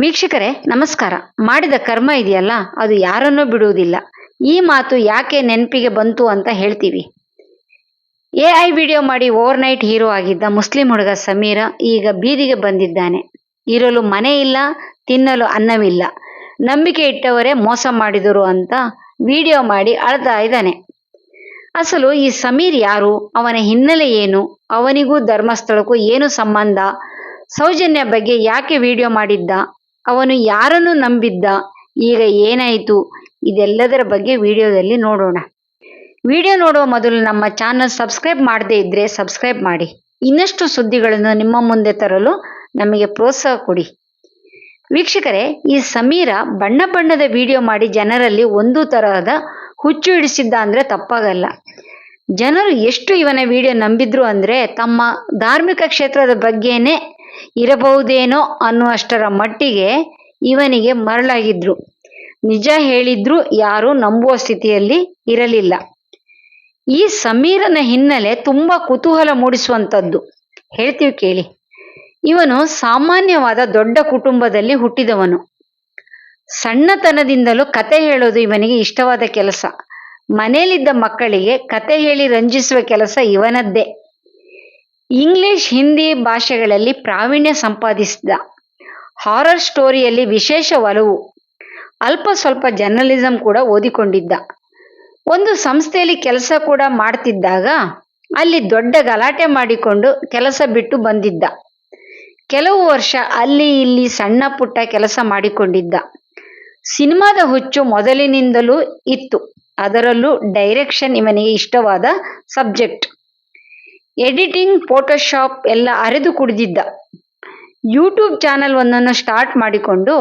ವೀಕ್ಷಕರೇ, ನಮಸ್ಕಾರ. ಮಾಡಿದ ಕರ್ಮ ಇದೆಯಲ್ಲ, ಅದು ಯಾರನ್ನೂ ಬಿಡುವುದಿಲ್ಲ. ಈ ಮಾತು ಯಾಕೆ ನೆನಪಿಗೆ ಬಂತು ಅಂತ ಹೇಳ್ತೀವಿ. ಎ ಐ ವಿಡಿಯೋ ಮಾಡಿ ಓವರ್ ನೈಟ್ ಹೀರೋ ಆಗಿದ್ದ ಮುಸ್ಲಿಂ ಹುಡುಗ ಸಮೀರ ಈಗ ಬೀದಿಗೆ ಬಂದಿದ್ದಾನೆ. ಇರಲು ಮನೆ ಇಲ್ಲ, ತಿನ್ನಲು ಅನ್ನವಿಲ್ಲ. ನಂಬಿಕೆ ಇಟ್ಟವರೇ ಮೋಸ ಮಾಡಿದರು ಅಂತ ವಿಡಿಯೋ ಮಾಡಿ ಅಳ್ತಾ ಇದ್ದಾನೆ. ಅಸಲು ಈ ಸಮೀರ್ ಯಾರು, ಅವನ ಹಿನ್ನೆಲೆ ಏನು, ಅವನಿಗೂ ಧರ್ಮಸ್ಥಳಕ್ಕೂ ಏನು ಸಂಬಂಧ, ಸೌಜನ್ಯ ಬಗ್ಗೆ ಯಾಕೆ ವಿಡಿಯೋ ಮಾಡಿದ್ದ ಅವನು ಯಾರನ್ನು ನಂಬಿದ್ದ? ಈಗ ಏನಾಯಿತು? ಇದೆಲ್ಲದರ ಬಗ್ಗೆ ವಿಡಿಯೋದಲ್ಲಿ ನೋಡೋಣ. ವಿಡಿಯೋ ನೋಡುವ ಮೊದಲು ನಮ್ಮ ಚಾನಲ್ ಸಬ್ಸ್ಕ್ರೈಬ್ ಮಾಡದೇ ಇದ್ದರೆ ಸಬ್ಸ್ಕ್ರೈಬ್ ಮಾಡಿ. ಇನ್ನಷ್ಟು ಸುದ್ದಿಗಳನ್ನು ನಿಮ್ಮ ಮುಂದೆ ತರಲು ನಮಗೆ ಪ್ರೋತ್ಸಾಹ ಕೊಡಿ. ವೀಕ್ಷಕರೇ, ಈ ಸಮೀರ ಬಣ್ಣ ಬಣ್ಣದ ವಿಡಿಯೋ ಮಾಡಿ ಜನರಲ್ಲಿ ಒಂದು ತರಹದ ಹುಚ್ಚು ಹಿಡಿಸಿದ್ದ ಅಂದರೆ ತಪ್ಪಾಗಲ್ಲ. ಜನರು ಎಷ್ಟು ಇವನ ವಿಡಿಯೋ ನಂಬಿದ್ರು ಅಂದರೆ ತಮ್ಮ ಧಾರ್ಮಿಕ ಕ್ಷೇತ್ರದ ಬಗ್ಗೆನೇ ಇರಬಹುದೇನೋ ಅನ್ನುವಷ್ಟರ ಮಟ್ಟಿಗೆ ಇವನಿಗೆ ಮರಳಾಗಿದ್ರು. ನಿಜ ಹೇಳಿದ್ರು ಯಾರೂ ನಂಬುವ ಸ್ಥಿತಿಯಲ್ಲಿ ಇರಲಿಲ್ಲ. ಈ ಸಮೀರನ ಹಿನ್ನೆಲೆ ತುಂಬಾ ಕುತೂಹಲ ಮೂಡಿಸುವಂಥದ್ದು. ಹೇಳ್ತೀವಿ ಕೇಳಿ. ಇವನು ಸಾಮಾನ್ಯವಾದ ದೊಡ್ಡ ಕುಟುಂಬದಲ್ಲಿ ಹುಟ್ಟಿದವನು. ಸಣ್ಣತನದಿಂದಲೂ ಕತೆ ಹೇಳೋದು ಇವನಿಗೆ ಇಷ್ಟವಾದ ಕೆಲಸ. ಮನೆಯಲ್ಲಿದ್ದ ಮಕ್ಕಳಿಗೆ ಕತೆ ಹೇಳಿ ರಂಜಿಸುವ ಕೆಲಸ ಇವನದ್ದೇ. ಇಂಗ್ಲಿಷ್ ಹಿಂದಿ ಭಾಷೆಗಳಲ್ಲಿ ಪ್ರಾವೀಣ್ಯ ಸಂಪಾದಿಸಿದ ಹಾರರ್ ಸ್ಟೋರಿಯಲ್ಲಿ ವಿಶೇಷ ಒಲವು. ಅಲ್ಪ ಸ್ವಲ್ಪ ಜರ್ನಲಿಸಂ ಕೂಡ ಓದಿಕೊಂಡಿದ್ದ. ಒಂದು ಸಂಸ್ಥೆಯಲ್ಲಿ ಕೆಲಸ ಕೂಡ ಮಾಡ್ತಿದ್ದಾಗ ಅಲ್ಲಿ ದೊಡ್ಡ ಗಲಾಟೆ ಮಾಡಿಕೊಂಡು ಕೆಲಸ ಬಿಟ್ಟು ಬಂದಿದ್ದ. ಕೆಲವು ವರ್ಷ ಅಲ್ಲಿ ಇಲ್ಲಿ ಸಣ್ಣ ಪುಟ್ಟ ಕೆಲಸ ಮಾಡಿಕೊಂಡಿದ್ದ. ಸಿನಿಮಾದ ಹುಚ್ಚು ಮೊದಲಿನಿಂದಲೂ ಇತ್ತು. ಅದರಲ್ಲೂ ಡೈರೆಕ್ಷನ್ ಇವನಿಗೆ ಇಷ್ಟವಾದ ಸಬ್ಜೆಕ್ಟ್ ಎಡಿಟಿಂಗ್, ಫೋಟೋಶಾಪ್ ಎಲ್ಲ ಅರೆದು ಕುಡಿದಿದ್ದ. ಯೂಟ್ಯೂಬ್ ಚಾನಲ್ ಒಂದನ್ನು ಸ್ಟಾರ್ಟ್ ಮಾಡಿಕೊಂಡು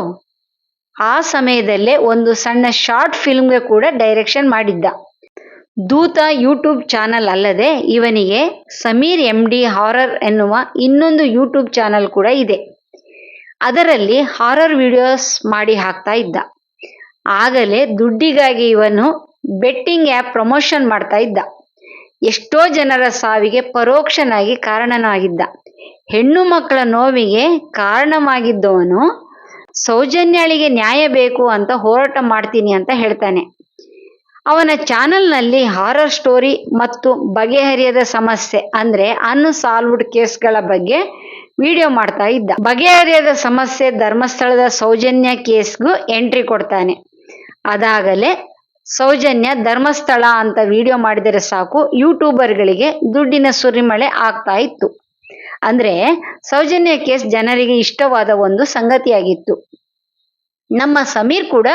ಆ ಸಮಯದಲ್ಲೇ ಒಂದು ಸಣ್ಣ ಶಾರ್ಟ್ ಫಿಲ್ಮ್ಗೆ ಕೂಡ ಡೈರೆಕ್ಷನ್ ಮಾಡಿದ್ದ. ದೂತ ಯೂಟ್ಯೂಬ್ ಚಾನಲ್ ಅಲ್ಲದೆ ಇವನಿಗೆ ಸಮೀರ್ ಎಂ ಡಿ ಹಾರರ್ ಎನ್ನುವ ಇನ್ನೊಂದು ಯೂಟ್ಯೂಬ್ ಚಾನಲ್ ಕೂಡ ಇದೆ. ಅದರಲ್ಲಿ ಹಾರರ್ ವಿಡಿಯೋಸ್ ಮಾಡಿ ಹಾಕ್ತಾ ಇದ್ದ. ಆಗಲೇ ದುಡ್ಡಿಗಾಗಿ ಇವನು ಬೆಟ್ಟಿಂಗ್ ಆ್ಯಪ್ ಪ್ರಮೋಷನ್ ಮಾಡ್ತಾ ಇದ್ದ. ಎಷ್ಟೋ ಜನರ ಸಾವಿಗೆ ಪರೋಕ್ಷನಾಗಿ ಕಾರಣನಾಗಿದ್ದ. ಹೆಣ್ಣು ಮಕ್ಕಳ ನೋವಿಗೆ ಕಾರಣವಾಗಿದ್ದವನು ಸೌಜನ್ಯಳಿಗೆ ನ್ಯಾಯ ಬೇಕು ಅಂತ ಹೋರಾಟ ಮಾಡ್ತೀನಿ ಅಂತ ಹೇಳ್ತಾನೆ. ಅವನ ಚಾನಲ್ನಲ್ಲಿ ಹಾರರ್ ಸ್ಟೋರಿ ಮತ್ತು ಬಗೆಹರಿಯದ ಸಮಸ್ಯೆ ಅಂದ್ರೆ ಅನ್ಸಾಲ್ವ್ಡ್ ಕೇಸ್ಗಳ ಬಗ್ಗೆ ವಿಡಿಯೋ ಮಾಡ್ತಾ ಇದ್ದ. ಬಗೆಹರಿಯದ ಸಮಸ್ಯೆ ಧರ್ಮಸ್ಥಳದ ಸೌಜನ್ಯ ಕೇಸ್ಗೂ ಎಂಟ್ರಿ ಕೊಡ್ತಾನೆ. ಅದಾಗಲೇ ಸೌಜನ್ಯ ಧರ್ಮಸ್ಥಳ ಅಂತ ವಿಡಿಯೋ ಮಾಡಿದರೆ ಸಾಕು. ಯೂಟ್ಯೂಬರ್ಗಳಿಗೆ ದುಡ್ಡಿನ ಸುರಿಮಳೆ ಆಗ್ತಾ ಇತ್ತು. ಅಂದ್ರೆ ಸೌಜನ್ಯ ಕೇಸ್ ಜನರಿಗೆ ಇಷ್ಟವಾದ ಒಂದು ಸಂಗತಿಯಾಗಿತ್ತು. ನಮ್ಮ ಸಮೀರ್ ಕೂಡ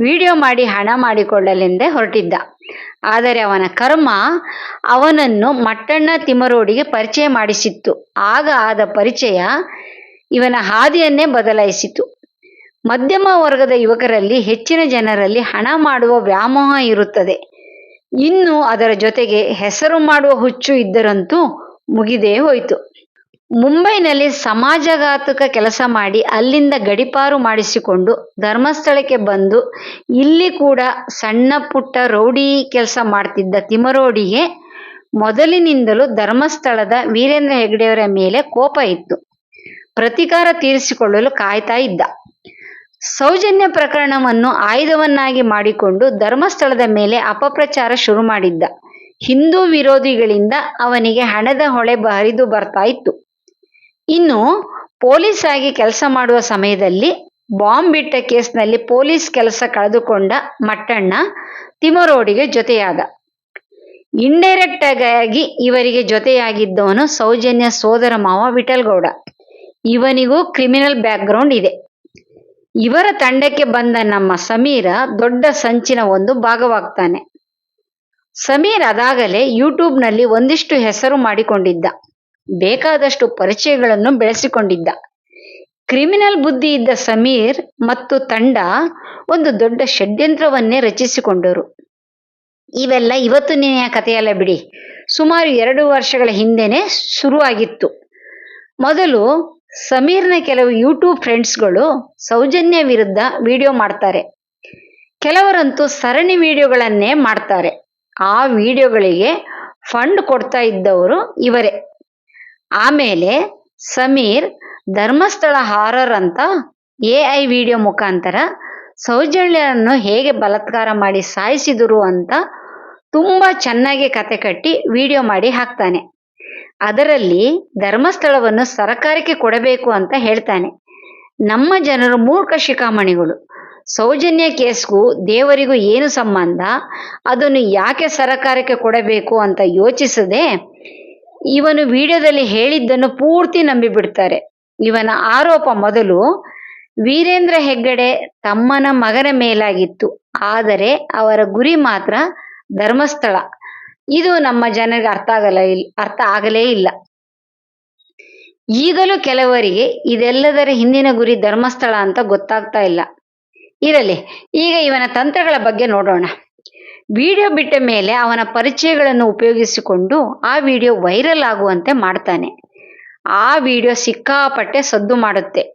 ವಿಡಿಯೋ ಮಾಡಿ ಹಣ ಮಾಡಿಕೊಳ್ಳಲೆಂದೇ ಹೊರಟಿದ್ದ. ಆದರೆ ಅವನ ಕರ್ಮ ಅವನನ್ನು ಮಟ್ಟಣ್ಣ ತಿಮರೋಡಿಗೆ ಪರಿಚಯ ಮಾಡಿಸಿತ್ತು. ಆಗ ಆದ ಪರಿಚಯ ಇವನ ಹಾದಿಯನ್ನೇ ಬದಲಾಯಿಸಿತು. ಮಧ್ಯಮ ವರ್ಗದ ಯುವಕರಲ್ಲಿ ಹೆಚ್ಚಿನ ಜನರಲ್ಲಿ ಹಣ ಮಾಡುವ ವ್ಯಾಮೋಹ ಇರುತ್ತದೆ. ಇನ್ನು ಅದರ ಜೊತೆಗೆ ಹೆಸರು ಮಾಡುವ ಹುಚ್ಚು ಇದ್ದರಂತೂ ಮುಗಿದೇ ಹೋಯಿತು. ಮುಂಬೈನಲ್ಲಿ ಸಮಾಜಘಾತುಕ ಕೆಲಸ ಮಾಡಿ ಅಲ್ಲಿಂದ ಗಡಿಪಾರು ಮಾಡಿಸಿಕೊಂಡು ಧರ್ಮಸ್ಥಳಕ್ಕೆ ಬಂದು ಇಲ್ಲಿ ಕೂಡ ಸಣ್ಣ ಪುಟ್ಟ ರೌಡಿ ಕೆಲಸ ಮಾಡ್ತಿದ್ದ ತಿಮರೋಡಿಗೆ ಮೊದಲಿನಿಂದಲೂ ಧರ್ಮಸ್ಥಳದ ವೀರೇಂದ್ರ ಹೆಗ್ಡೆಯವರ ಮೇಲೆ ಕೋಪ ಇತ್ತು. ಪ್ರತಿಕಾರ ತೀರಿಸಿಕೊಳ್ಳಲು ಕಾಯ್ತಾ ಇದ್ದ. ಸೌಜನ್ಯ ಪ್ರಕರಣವನ್ನು ಆಯುಧವನ್ನಾಗಿ ಮಾಡಿಕೊಂಡು ಧರ್ಮಸ್ಥಳದ ಮೇಲೆ ಅಪಪ್ರಚಾರ ಶುರು ಮಾಡಿದ್ದ. ಹಿಂದೂ ವಿರೋಧಿಗಳಿಂದ ಅವನಿಗೆ ಹಣದ ಹೊಳೆ ಹರಿದು ಬರ್ತಾ ಇತ್ತು. ಇನ್ನು ಪೊಲೀಸ್ ಆಗಿ ಕೆಲಸ ಮಾಡುವ ಸಮಯದಲ್ಲಿ ಬಾಂಬ್ ಬಿಟ್ಟ ಕೇಸ್ನಲ್ಲಿ ಪೊಲೀಸ್ ಕೆಲಸ ಕಳೆದುಕೊಂಡ ಮಟ್ಟಣ್ಣ ತಿಮರೋಡಿಗೆ ಜೊತೆಯಾದ. ಇಂಡೈರೆಕ್ಟ್ ಆಗಿ ಇವರಿಗೆ ಜೊತೆಯಾಗಿದ್ದವನು ಸೌಜನ್ಯ ಸೋದರ ಮಾವ ವಿಠಲ್ಗೌಡ. ಇವನಿಗೂ ಕ್ರಿಮಿನಲ್ ಬ್ಯಾಕ್ಗ್ರೌಂಡ್ ಇದೆ. ಇವರ ತಂಡಕ್ಕೆ ಬಂದ ನಮ್ಮ ಸಮೀರ ದೊಡ್ಡ ಸಂಚಿನ ಒಂದು ಭಾಗವಾಗ್ತಾನೆ. ಸಮೀರ್ ಅದಾಗಲೇ ಯೂಟ್ಯೂಬ್ನಲ್ಲಿ ಒಂದಿಷ್ಟು ಹೆಸರು ಮಾಡಿಕೊಂಡಿದ್ದ. ಬೇಕಾದಷ್ಟು ಪರಿಚಯಗಳನ್ನು ಬೆಳೆಸಿಕೊಂಡಿದ್ದ. ಕ್ರಿಮಿನಲ್ ಬುದ್ಧಿ ಇದ್ದ ಸಮೀರ್ ಮತ್ತು ತಂಡ ಒಂದು ದೊಡ್ಡ ಷಡ್ಯಂತ್ರವನ್ನೇ ರಚಿಸಿಕೊಂಡರು. ಇವೆಲ್ಲ ಇವತ್ತು ನಿನ್ನೆಯ ಕಥೆಯಲ್ಲ ಬಿಡಿ. ಸುಮಾರು ಎರಡು ವರ್ಷಗಳ ಹಿಂದೆನೆ ಶುರುವಾಗಿತ್ತು. ಮೊದಲು ಸಮೀರ್ನ ಕೆಲವು ಯೂಟ್ಯೂಬ್ ಫ್ರೆಂಡ್ಸ್ಗಳು ಸೌಜನ್ಯ ವಿರುದ್ಧ ವಿಡಿಯೋ ಮಾಡ್ತಾರೆ. ಕೆಲವರಂತೂ ಸರಣಿ ವಿಡಿಯೋಗಳನ್ನೇ ಮಾಡ್ತಾರೆ. ಆ ವಿಡಿಯೋಗಳಿಗೆ ಫಂಡ್ ಕೊಡ್ತಾ ಇದ್ದವರು ಇವರೇ. ಆಮೇಲೆ ಸಮೀರ್ ಧರ್ಮಸ್ಥಳ ಹಾರರ್ ಅಂತ ಎ ಐ ವಿಡಿಯೋ ಮುಖಾಂತರ ಸೌಜನ್ಯರನ್ನು ಹೇಗೆ ಬಲತ್ಕಾರ ಮಾಡಿ ಸಾಯಿಸಿದರು ಅಂತ ತುಂಬ ಚೆನ್ನಾಗಿ ಕತೆ ಕಟ್ಟಿ ವಿಡಿಯೋ ಮಾಡಿ ಹಾಕ್ತಾನೆ. ಅದರಲ್ಲಿ ಧರ್ಮಸ್ಥಳವನ್ನು ಸರಕಾರಕ್ಕೆ ಕೊಡಬೇಕು ಅಂತ ಹೇಳ್ತಾನೆ. ನಮ್ಮ ಜನರು ಮೂರ್ಖ ಶಿಖಾಮಣಿಗಳು. ಸೌಜನ್ಯ ಕೇಸ್ಗೂ ದೇವರಿಗೂ ಏನು ಸಂಬಂಧ? ಅದನ್ನು ಯಾಕೆ ಸರಕಾರಕ್ಕೆ ಕೊಡಬೇಕು ಅಂತ ಯೋಚಿಸದೆ ಇವನು ವಿಡಿಯೋದಲ್ಲಿ ಹೇಳಿದ್ದನ್ನು ಪೂರ್ತಿ ನಂಬಿಬಿಡ್ತಾರೆ. ಇವನ ಆರೋಪ ಮೊದಲು, ವೀರೇಂದ್ರ ಹೆಗ್ಗಡೆ ತಮ್ಮನ ಮಗನ ಮೇಲಾಗಿತ್ತು. ಆದರೆ ಅವರ ಗುರಿ ಮಾತ್ರ ಧರ್ಮಸ್ಥಳ. ಇದು ನಮ್ಮ ಜನರಿಗೆ ಅರ್ಥ ಆಗಲ್ಲ ಅರ್ಥ ಆಗಲೇ ಇಲ್ಲ. ಈಗಲೂ ಕೆಲವರಿಗೆ ಇದೆಲ್ಲದರ ಹಿಂದಿನ ಗುರಿ ಧರ್ಮಸ್ಥಳ ಅಂತ ಗೊತ್ತಾಗ್ತಾ ಇಲ್ಲ. ಇರಲಿ, ಈಗ ಇವನ ತಂತ್ರಗಳ ಬಗ್ಗೆ ನೋಡೋಣ. ವಿಡಿಯೋ ಬಿಟ್ಟ ಮೇಲೆ ಅವನ ಪರಿಚಯಗಳನ್ನು ಉಪಯೋಗಿಸಿಕೊಂಡು ಆ ವಿಡಿಯೋ ವೈರಲ್ ಆಗುವಂತೆ ಮಾಡ್ತಾನೆ. ಆ ವಿಡಿಯೋ ಸಿಕ್ಕಾಪಟ್ಟೆ ಸದ್ದು ಮಾಡುತ್ತೆ.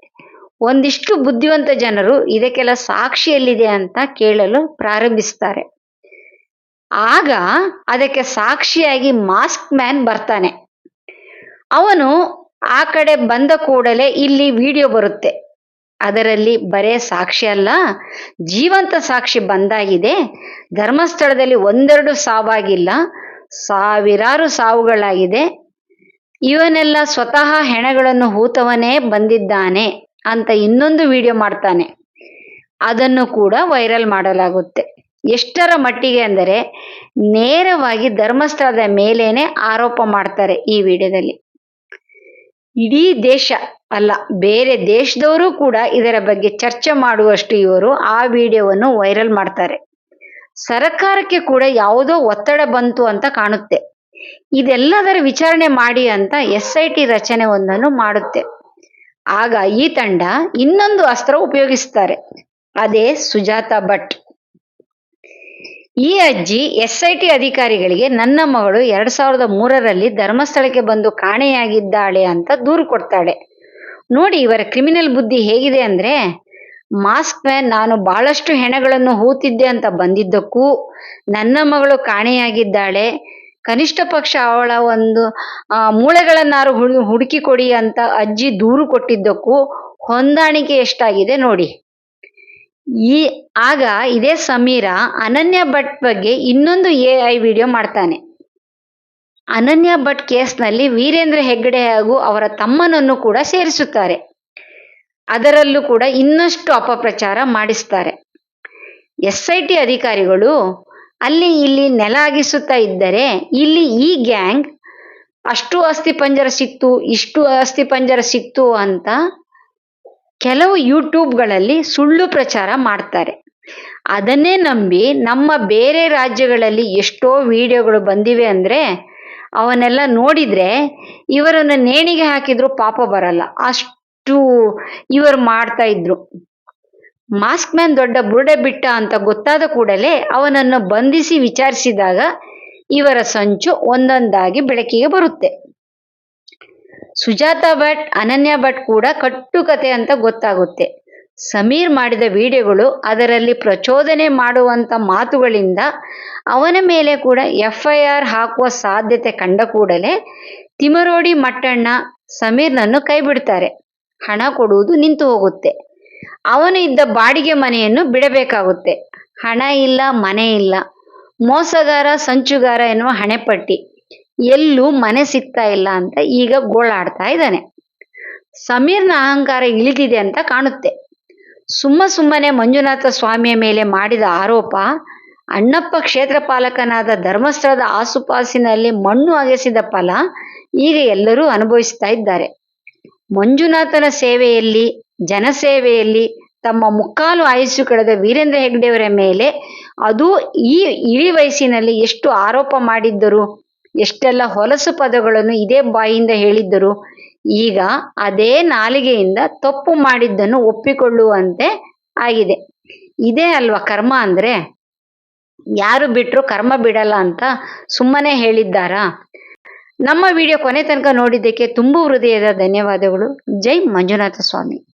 ಒಂದಿಷ್ಟು ಬುದ್ಧಿವಂತ ಜನರು ಇದಕ್ಕೆಲ್ಲ ಸಾಕ್ಷಿಯಲ್ಲಿದೆ ಅಂತ ಕೇಳಲು ಪ್ರಾರಂಭಿಸ್ತಾರೆ. ಆಗ ಅದಕ್ಕೆ ಸಾಕ್ಷಿಯಾಗಿ ಮಾಸ್ಕ್ ಮ್ಯಾನ್ ಬರ್ತಾನೆ. ಅವನು ಆ ಕಡೆ ಬಂದ ಕೂಡಲೇ ಇಲ್ಲಿ ವಿಡಿಯೋ ಬರುತ್ತೆ. ಅದರಲ್ಲಿ ಬರೇ ಸಾಕ್ಷಿ ಅಲ್ಲ, ಜೀವಂತ ಸಾಕ್ಷಿ ಬಂದಾಗಿದೆ. ಧರ್ಮಸ್ಥಳದಲ್ಲಿ ಒಂದೆರಡು ಸಾವಾಗಿಲ್ಲ, ಸಾವಿರಾರು ಸಾವುಗಳಾಗಿದೆ. ಇವನೆಲ್ಲ ಸ್ವತಃ ಹೆಣಗಳನ್ನು ಹೂತವನೇ ಬಂದಿದ್ದಾನೆ ಅಂತ ಇನ್ನೊಂದು ವಿಡಿಯೋ ಮಾಡ್ತಾನೆ. ಅದನ್ನು ಕೂಡ ವೈರಲ್ ಮಾಡಲಾಗುತ್ತೆ. ಎಷ್ಟರ ಮಟ್ಟಿಗೆ ಅಂದರೆ ನೇರವಾಗಿ ಧರ್ಮಸ್ಥಳದ ಮೇಲೇನೆ ಆರೋಪ ಮಾಡ್ತಾರೆ ಈ ವಿಡಿಯೋದಲ್ಲಿ. ಇಡೀ ದೇಶ ಅಲ್ಲ, ಬೇರೆ ದೇಶದವರು ಕೂಡ ಇದರ ಬಗ್ಗೆ ಚರ್ಚೆ ಮಾಡುವಷ್ಟು ಇವರು ಆ ವಿಡಿಯೋವನ್ನು ವೈರಲ್ ಮಾಡ್ತಾರೆ. ಸರ್ಕಾರಕ್ಕೆ ಕೂಡ ಯಾವುದೋ ಒತ್ತಡ ಬಂತು ಅಂತ ಕಾಣುತ್ತೆ. ಇದೆಲ್ಲದರ ವಿಚಾರಣೆ ಮಾಡಿ ಅಂತ ಎಸ್ ಐ ಟಿ ರಚನೆ ಒಂದನ್ನು ಮಾಡುತ್ತೆ. ಆಗ ಈ ತಂಡ ಇನ್ನೊಂದು ಅಸ್ತ್ರ ಉಪಯೋಗಿಸ್ತಾರೆ. ಅದೇ ಸುಜಾತ ಭಟ್. ಈ ಅಜ್ಜಿ ಎಸ್ಐಟಿ ಅಧಿಕಾರಿಗಳಿಗೆ ನನ್ನ ಮಗಳು ಎರಡ್ ಸಾವಿರದ ಮೂರರಲ್ಲಿ ಧರ್ಮಸ್ಥಳಕ್ಕೆ ಬಂದು ಕಾಣೆಯಾಗಿದ್ದಾಳೆ ಅಂತ ದೂರು ಕೊಡ್ತಾಳೆ. ನೋಡಿ ಇವರ ಕ್ರಿಮಿನಲ್ ಬುದ್ಧಿ ಹೇಗಿದೆ ಅಂದ್ರೆ, ಮಾಸ್ಕ್ ಮ್ಯಾನ್, ನಾನು ಬಹಳಷ್ಟು ಹೆಣಗಳನ್ನು ಹೂತಿದ್ದೆ ಅಂತ ಬಂದಿದ್ದಕ್ಕೂ ನನ್ನ ಮಗಳು ಕಾಣೆಯಾಗಿದ್ದಾಳೆ. ಕನಿಷ್ಠ ಪಕ್ಷ ಅವಳ ಒಂದು ಮೂಳೆಗಳನ್ನಾರು ಹುಡು, ಹುಡುಕಿ ಕೊಡಿ ಅಂತ ಅಜ್ಜಿ ದೂರು ಕೊಟ್ಟಿದ್ದಕ್ಕೂ ಹೊಂದಾಣಿಕೆ ಎಷ್ಟಾಗಿದೆ ನೋಡಿ. ಈ, ಆಗ ಇದೇ ಸಮೀರ ಅನನ್ಯ ಭಟ್ ಬಗ್ಗೆ ಇನ್ನೊಂದು ಎ ಐ ವಿಡಿಯೋ ಮಾಡ್ತಾನೆ. ಅನನ್ಯ ಭಟ್ ಕೇಸ್ನಲ್ಲಿ ವೀರೇಂದ್ರ ಹೆಗ್ಗಡೆ ಹಾಗೂ ಅವರ ತಮ್ಮನನ್ನು ಕೂಡ ಸೇರಿಸುತ್ತಾರೆ. ಅದರಲ್ಲೂ ಕೂಡ ಇನ್ನಷ್ಟು ಅಪಪ್ರಚಾರ ಮಾಡಿಸ್ತಾರೆ. ಎಸ್ ಐ ಟಿ ಅಧಿಕಾರಿಗಳು, ಅಲ್ಲಿ ಇಲ್ಲಿ ನೆಲಾಗಿಸುತ್ತಾ ಇದ್ದರೆ ಇಲ್ಲಿ ಈ ಗ್ಯಾಂಗ್ ಅಷ್ಟು ಅಸ್ಥಿ ಪಂಜರ ಸಿಕ್ತು, ಇಷ್ಟು ಅಸ್ಥಿ ಪಂಜರ ಸಿಕ್ತು ಅಂತ ಕೆಲವು ಯೂಟ್ಯೂಬ್ಗಳಲ್ಲಿ ಸುಳ್ಳು ಪ್ರಚಾರ ಮಾಡ್ತಾರೆ. ಅದನ್ನೇ ನಂಬಿ ನಮ್ಮ ಬೇರೆ ರಾಜ್ಯಗಳಲ್ಲಿ ಎಷ್ಟೋ ವಿಡಿಯೋಗಳು ಬಂದಿವೆ ಅಂದ್ರೆ ಅವನ್ನೆಲ್ಲ ನೋಡಿದ್ರೆ ಇವರನ್ನು ನೇಣಿಗೆ ಹಾಕಿದ್ರು ಪಾಪ ಬರಲ್ಲ. ಅಷ್ಟು ಇವರು ಮಾಡ್ತಾ ಇದ್ರು. ಮಾಸ್ಕ್ ಮ್ಯಾನ್ ದೊಡ್ಡ ಬುರುಡೆ ಬಿಟ್ಟ ಅಂತ ಗೊತ್ತಾದ ಕೂಡಲೇ ಅವನನ್ನು ಬಂಧಿಸಿ ವಿಚಾರಿಸಿದಾಗ ಇವರ ಸಂಚು ಒಂದೊಂದಾಗಿ ಬೆಳಕಿಗೆ ಬರುತ್ತೆ. ಸುಜಾತ ಭಟ್, ಅನನ್ಯ ಭಟ್ ಕೂಡ ಕಟ್ಟುಕತೆ ಅಂತ ಗೊತ್ತಾಗುತ್ತೆ. ಸಮೀರ್ ಮಾಡಿದ ವಿಡಿಯೋಗಳು ಅದರಲ್ಲಿ ಪ್ರಚೋದನೆ ಮಾಡುವಂತ ಮಾತುಗಳಿಂದ ಅವನ ಮೇಲೆ ಕೂಡ ಎಫ್ ಐ ಆರ್ ಹಾಕುವ ಸಾಧ್ಯತೆ ಕಂಡ ಕೂಡಲೇ ತಿಮರೋಡಿ ಮಟ್ಟಣ್ಣ ಸಮೀರ್ನನ್ನು ಕೈ ಬಿಡ್ತಾರೆ ಹಣ ಕೊಡುವುದು ನಿಂತು ಹೋಗುತ್ತೆ. ಅವನು ಇದ್ದ ಬಾಡಿಗೆ ಮನೆಯನ್ನು ಬಿಡಬೇಕಾಗುತ್ತೆ. ಹಣ ಇಲ್ಲ, ಮನೆ ಇಲ್ಲ. ಮೋಸಗಾರ, ಸಂಚುಗಾರ ಎನ್ನುವ ಹಣೆಪಟ್ಟಿ. ಎಲ್ಲೂ ಮನೆ ಸಿಗ್ತಾ ಇಲ್ಲ ಅಂತ ಈಗ ಗೋಳಾಡ್ತಾ ಇದ್ದಾನೆ. ಸಮೀರ್ನ ಅಹಂಕಾರ ಇಳಿದಿದೆ ಅಂತ ಕಾಣುತ್ತೆ. ಸುಮ್ಮ ಸುಮ್ಮನೆ ಮಂಜುನಾಥ ಸ್ವಾಮಿಯ ಮೇಲೆ ಮಾಡಿದ ಆರೋಪ, ಅಣ್ಣಪ್ಪ ಕ್ಷೇತ್ರ ಪಾಲಕನಾದ ಧರ್ಮಸ್ಥಳದ ಆಸುಪಾಸಿನಲ್ಲಿ ಮಣ್ಣು ಅಗೆಸಿದ ಫಲ ಈಗ ಎಲ್ಲರೂ ಅನುಭವಿಸ್ತಾ ಇದ್ದಾರೆ. ಮಂಜುನಾಥನ ಸೇವೆಯಲ್ಲಿ, ಜನಸೇವೆಯಲ್ಲಿ, ತಮ್ಮ ಮುಕ್ಕಾಲು ಆಯುಸ್ಸು ಕಳೆದ ವೀರೇಂದ್ರ ಹೆಗ್ಡೆಯವರ ಮೇಲೆ ಅದು ಈ ಇಳಿ ವಯಸ್ಸಿನಲ್ಲಿ ಎಷ್ಟು ಆರೋಪ ಮಾಡಿದ್ದರು? ಎಷ್ಟೆಲ್ಲ ಹೊಲಸು ಪದಗಳನ್ನು ಇದೇ ಬಾಯಿಂದ ಹೇಳಿದ್ದರು. ಈಗ ಅದೇ ನಾಲಿಗೆಯಿಂದ ತಪ್ಪು ಮಾಡಿದ್ದನ್ನು ಒಪ್ಪಿಕೊಳ್ಳುವಂತೆ ಆಗಿದೆ. ಇದೇ ಅಲ್ವಾ ಕರ್ಮ ಅಂದ್ರೆ? ಯಾರು ಬಿಟ್ರು ಕರ್ಮ ಬಿಡಲ್ಲ ಅಂತ ಸುಮ್ಮನೆ ಹೇಳಿದ್ದಾರಾ? ನಮ್ಮ ವಿಡಿಯೋ ಕೊನೆ ತನಕ ನೋಡಿದ್ದಕ್ಕೆ ತುಂಬು ಹೃದಯದ ಧನ್ಯವಾದಗಳು. ಜೈ ಮಂಜುನಾಥ ಸ್ವಾಮಿ.